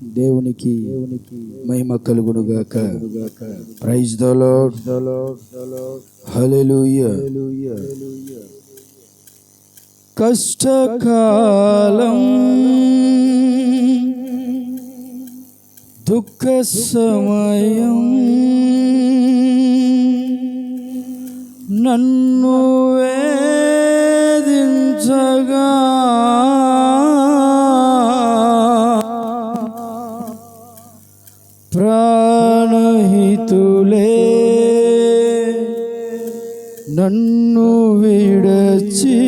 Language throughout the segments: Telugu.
దేవునికి దేవునికి మహిమ కలుగునుగాక. ప్రైజ్ ద లార్డ్ హల్లెలూయా కష్టకాలం దుఃఖ సమయం నన్ను ప్రాణహితులే. నన్ను విడచి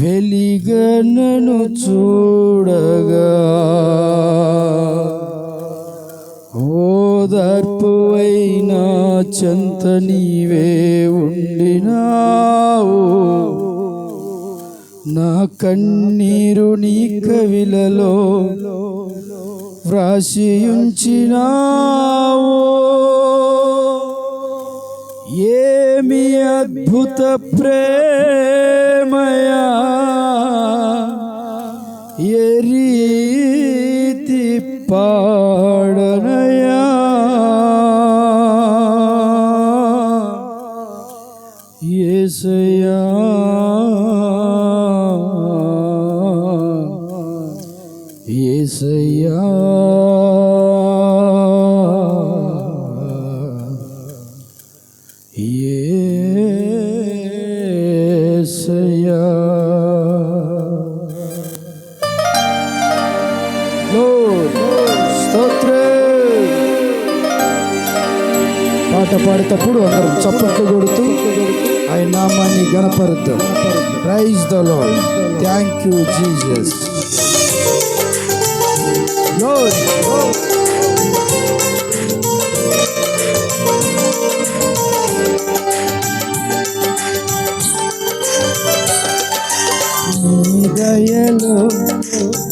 వెలిగనను చూడగా. ఓదార్పువైనా చెంత నీవే ఉండినావు. నా కన్నీరు నీ కవిలలో వ్రాసియుంచినావో. ఏమి అద్భుత ప్రేమయా. ఏ రీతి పాడనయా. ఏసయా చప్పట్లు కొడుతూ ఆయన నామాన్ని గణపరుద్దాం. Praise the lord thank you Jesus దయలో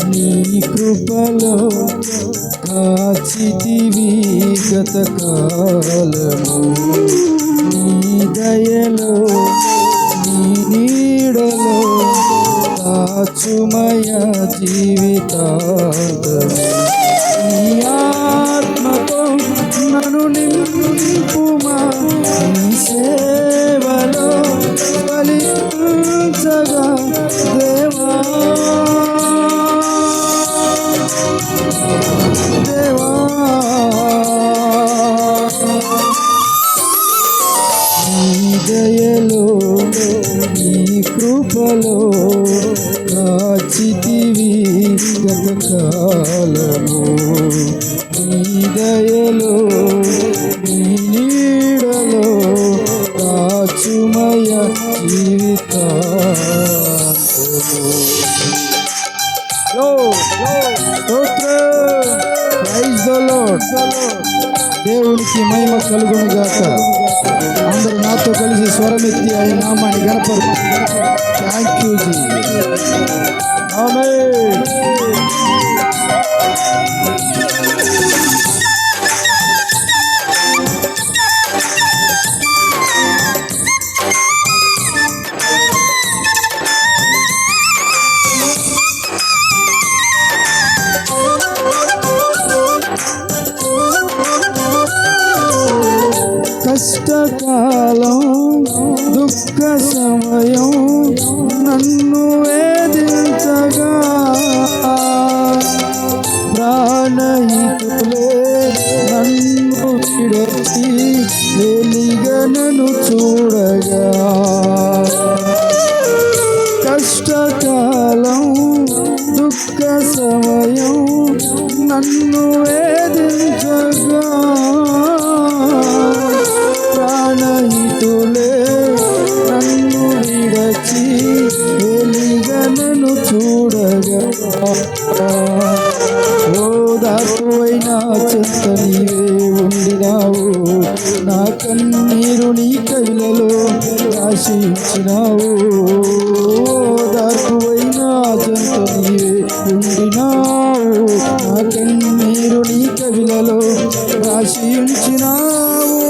నీ కృపలో కాచితివి గత కాలము దయలో నీ నీడలో దాచుమయ జీవితాంతము. నీ ఆత్మతో నన్ను కాలము నీ దయలో నీ నీడలో కాచుమయ జీవిత ప్రైజ్ దేవునికి మహిమ కలుగును గాక అందరు నాతో కలిసి స్వరమెత్తి ఆయన నామాన్ని గణపరు థ్యాంక్ యూ కష్టకాలం దుఃఖ సమయం వెలిగనను చూడగా కష్టకాలం దుఃఖ సమయం నన్ను వేధించగా. ప్రాణహితులే నన్ను విడచి వెలిగనను చూడగా. ఓదార్పువైన చెత్త నీవే ఉండినావు. నా నీ కవిలలో ఆశించినావు. దాకువైన జంత నీవే ఉండినావు. నా కన్నీరు నీ కవిలలో ఆశించినావు.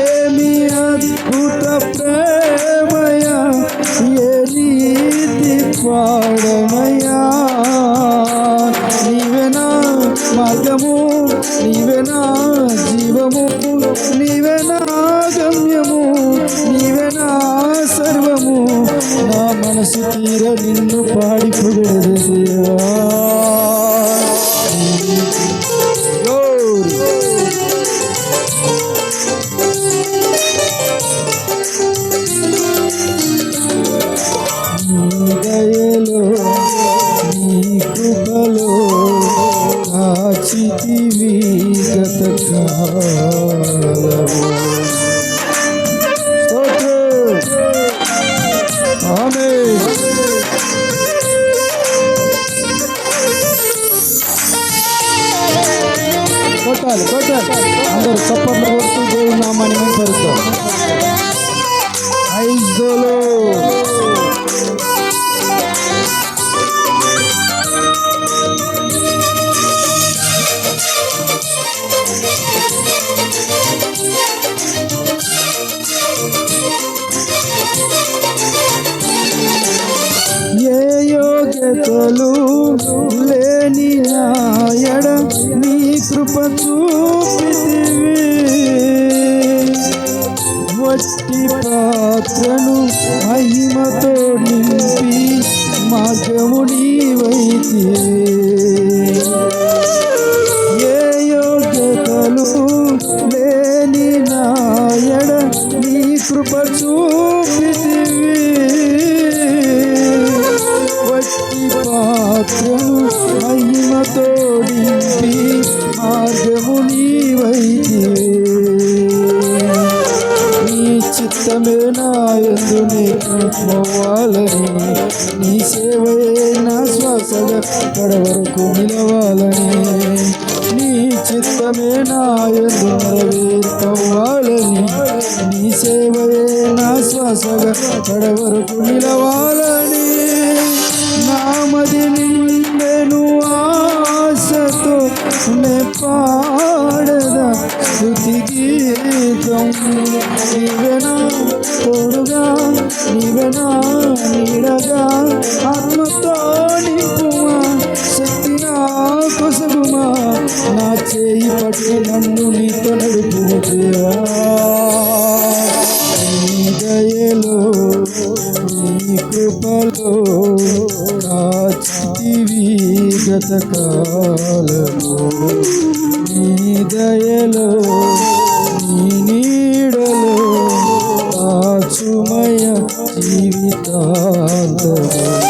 ఏమి అద్భుత ప్రేమయ ఏ నీతి పాడమయా வீர நின்று பாடி புகழ்கிறது కొట్టాలి కొట్టాలి. అందరూ చప్పట్లు కొడుతూ దేవుని నామాన్ని పరుస్తాం ఐదోలో కృప చూపితివి వట్టి మహిమ తోడింది మార్గము నీవైతివి నీ చిత్తమే నాయందు నీకోవాలని నీ సేవయే నా శ్వాసగా పడవరకు నిలవాలని. నీ చిత్తమే నాయందు నెరవేర్పవ్వాలని నీ సేవయే నా శ్వాసగా కడ వరకు నిలవాలని నామది నిండెను ఆశతో నే పాడదా స్థుతి గీతం నీవెనా తోడుగా నీవెనా కాచితివి గత కాలము నీ దయలో నీ నీడలో కాచుమయ జీవితాంతము.